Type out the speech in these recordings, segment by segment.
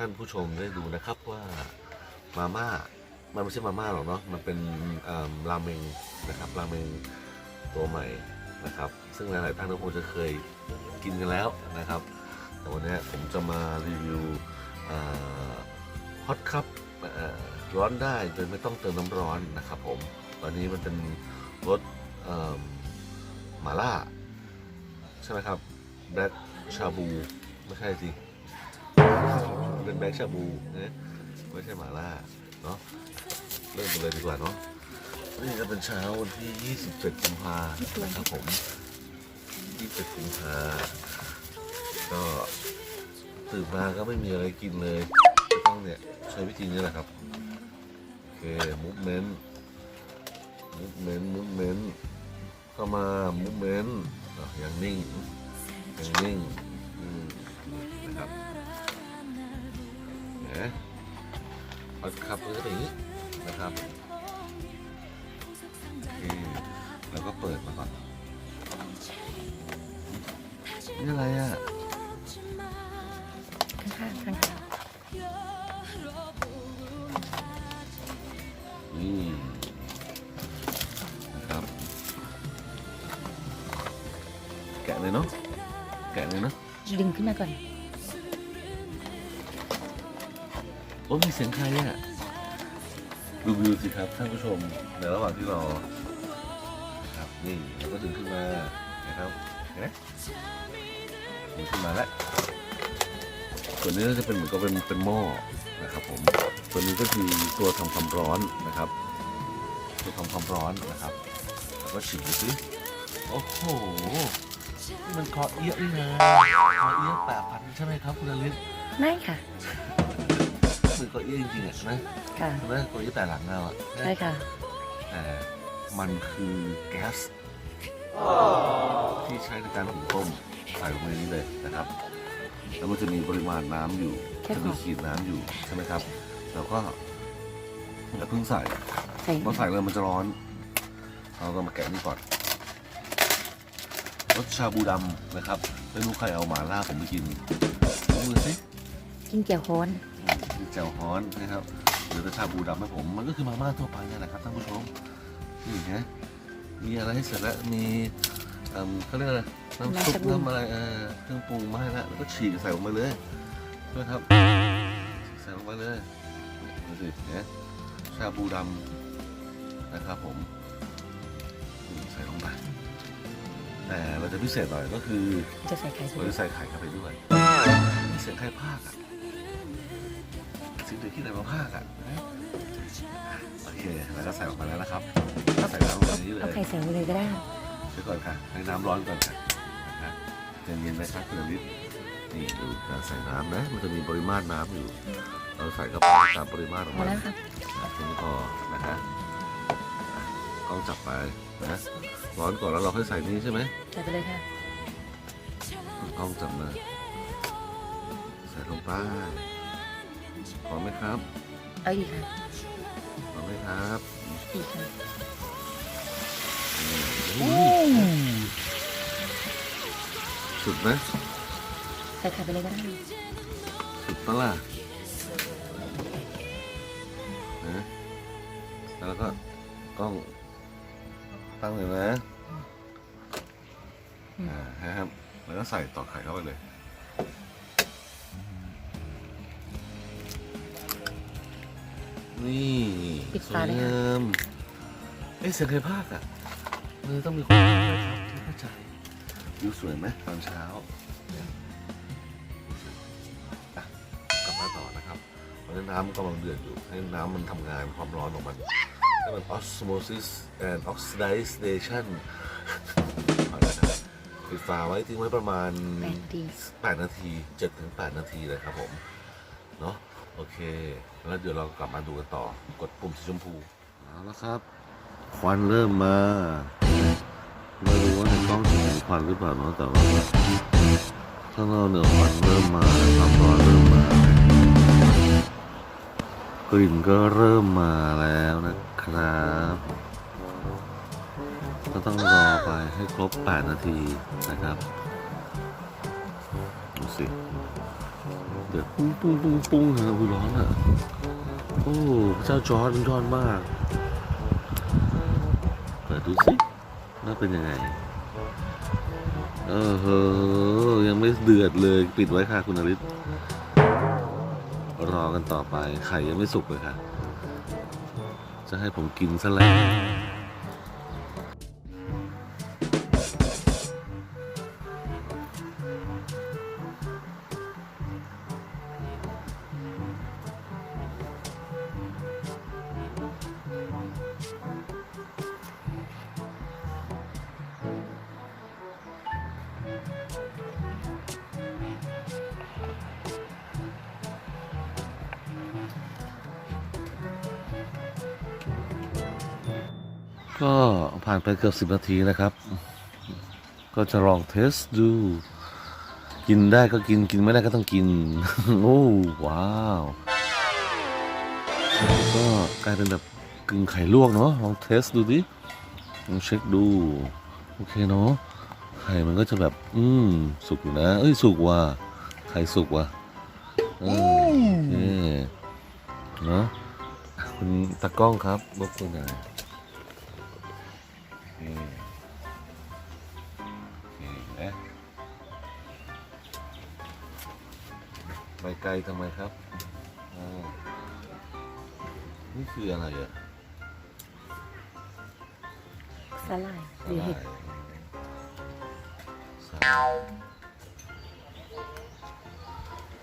ท่านผู้ชมได้ดูนะครับว่ามาม่ามันไม่ใช่มาม่าหรอกเนาะมันเป็นเอิ่มราเมงนะครับราเมงตัวใหม่นะครับ ซึ่งหลายๆท่านก็คงจะเคยกินกันแล้วนะครับแต่วันนี้ผมจะมารีวิวฮอตคัพร้อนได้โดยไม่ต้องเติมน้ำร้อนนะครับผมตอนนี้มันเป็นรสมหมาล่า ใช่ไหมครับแบล็กชาบู ไม่ใช่สิ เป็นแบล็กชาบูนะไม่ใช่หมาล่าเนาะเริ่มกันเลยดีกว่าเนาะนี่จะเป็นเช้าวันที่ 27กุมภานะครับผม27กุมภาก็ตื่นมาก็ไม่มีอะไรกินเลยก็ต้องเนี่ยใช้วิธีนี้แหละครับโอเคมูฟเมนต์มูฟเมนต์มูฟเมนต์เข้ามามูฟเมนต์อย่างนิ่งอย่างนิ่งนะครับ นะเอาขับมือไปอย่างนี้นะครับโอเคแล้วก็เปิดมาก่อนนี่อะไรอะข้างๆข้างนี่นะครับ แกะเลยเนาะแกะเลยเนาะๆดึงขึ้นมาก่อน โอ้มีเสียงใครอะดูวิวสิครับท่านผู้ชมในระหว่างที่รอนะครับนี่เราก็ดึงขึ้นมานะครับเห็นไหมดึงขึ้นมาแล้วส่วนนี้ก็จะเป็นเหมือนกับเป็นเป็นหม้อนะครับผมส่วนนี้ก็คือตัวทำความร้อนนะครับตัวทำความร้อนนะครับ แล้วก็ฉีดดูสิโอ้โหนี่มันคอเอี้ยนี่นะคอเอี้ยแปดพันใช่ไหมครับคุณอลิศไม่ค่ะเห มือนคอเอี้ยจริงๆอะนะค่ะ ใช่ไหมคอเอี้ยแต่หลังเราอะใช่ค่ะ แต่มันคือแก๊สที่ใช้ในการหุงต้มใส่ลงไปในนี้เลยนะครับ แล้วมันจะมีปริมาณน้ำอยู่แค่จะพมีอขีดน้ำอยู่ใช่ไหมครับ แล้วก็อย่าเพิ่งใส่ใส่พอใส่เลยมันจะร้อน เราต้องมาแกะนี่ก่อนรสชาบูดำนะครับไม่รู้ใครเอาหมาล่าผมไปกินยกมือสิ กินเกี่ยวโค้นมี แจ่วฮ้อนนะครับหรือรสชาบูดำให้ผมมันก็คือมาม่าทั่วไปนี่แหละครับท่านผู้ชมนี่นะมีอะไรให้เสร็จแล้วมีเอ่อเขาเรียกอะไรน้ำซุปน้ำอะไรเออเครื่องปรุงมาให้แล้วแล้วก็ฉีกใส่ลงไปเลยใช่ไหมครับใส่ลงไปเลยดูสิเนี่ยชาบูดำนะครับผมนี่ใส่ลงไปแต่เราจะพิเศษหน่อยก็คือจะใส่ไข่เราด้วยจะใส่ไข่เข้าไปด้วยมีเสียงไข่ภาคอะ เสียงเด็กที่ไหนมาภาคอะโอเคแล้วก็ใส่ออกมาแล้วนะครับก็ใส่น้ำลงไปนี้เลเอายไข่ใส่ไปเลยก็ได้เดี๋ยวก่อนค่ะให้น้ำร้อนก่อนค่ะนะครับใจเย็นนะครับคุณอลิศนี่ดูการใส่น้ำนะ มันจะมีปริมาตรน้ำอยู่ เราใส่เข้าไปตามปริมาตรของพอมันแล้วครับแค่นี้พอนะฮะอะกล้องจับไปนะร้อนก่อนแล้วเราค่อยใส่นี้ใช่ไหมใส่ไปเลยค่ะกล้องจับมาใส่ลงไป พอไหมครับเอาอีกค่ะพอไหมครับอีกค่ะสุดไหมใส่ไข่ไปเลยก็ได้สุดปะล่ะนะแล้วก็กล้องตั้งเลยนะอ่าครับแล้วก็ใส่ต่อไข่เข้าไปเลย นี่ปิดสวฝายเลยค่ะงามเอ้ยเสียงใครพากอะมันต้องมีคนพากย์ด้วยครับไม่เข้าใจวิวสวยไหมตอนเช้าอะกลับมาต่อนะครับตอนนี้น้ำกำลังเดือดอยู่ ให้น้ำมันทำงานความร้อนของมัน ให้มัน osmosis and oxidation เอาละครับปิดฝาไว้ทิ้งไว้ประมาณ แปดดี 8 นาที7ถึง8นาทีเลยครับผม เนาะโอเคแล้วเดี๋ยวเรากลับมาดูกันต่อกดปุ่มสีชมพูเอาละครับ ควันเริ่มมาไม่รู้ว่าในกล้องจะเห็นควันหรือเปล่าเนาะแต่ว่าข้างนอกเนี่ยควันเริ่มมาความร้อนเริ่มมากลิ่นก็เริ่มมาแล้วนะครับก็ต้องรอไปให้ครบ 8 นาทีนะครับดูสิ เดือดปุ้งปุ้งปุ้งปุ้งเลยอุ้ยร้อนอะ โอ้พระเจ้าจอร์ดมันร้อนมาก เปิดดูสิว่าเป็นยังไง เออเฮยังไม่เดือดเลยปิดไว้ค่ะคุณนฤทธิ์รอกันต่อไปไข่ยังไม่สุกเลยค่ะ จะให้ผมกินซะแล้ว ก็ผ่านไปเกือบสิบนาทีนะครับ ก็จะลองเทสดู กินได้ก็กินกินไม่ได้ก็ต้องกิน โอ้ว้าวก็กลายเป็นแบบกึ่งไข่ลวกเนาะลองเทสดูดิลองเช็คดู โอเคเนาะไข่มันก็จะแบบ อืม สุกอยู่นะ เอ้ยสุกว่ะไข่สุกว่ะเออเนาะอะคุณตากล้องครับรบกวนหน่อย ไปไกลทำไมครับอ่านี่คืออะไรอะสลายหรือเห็ดสาหร่าย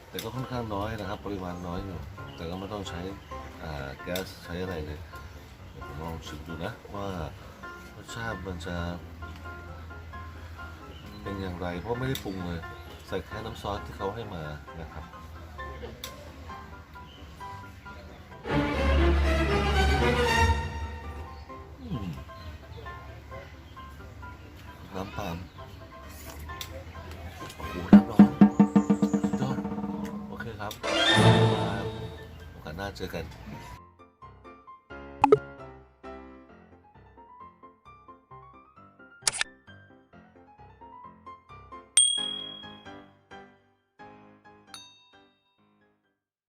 แต่ก็ค่อนข้างน้อยนะครับ ปริมาณน้อยอยู่ แต่ก็ไม่ต้องใช้อ่าแก๊สใช้อะไรเลยเดี๋ยวผมลองชิมดูนะว่ารสชาติมันจะ เป็นอย่างไร เพราะไม่ได้ปรุงเลย ใส่แค่น้ำซอสที่เขาให้มานะครับอืม น้ำปาล์มโอ้โหน้ำร้อนสุดยอด โอเคครับโอกาสหน้าเจอกัน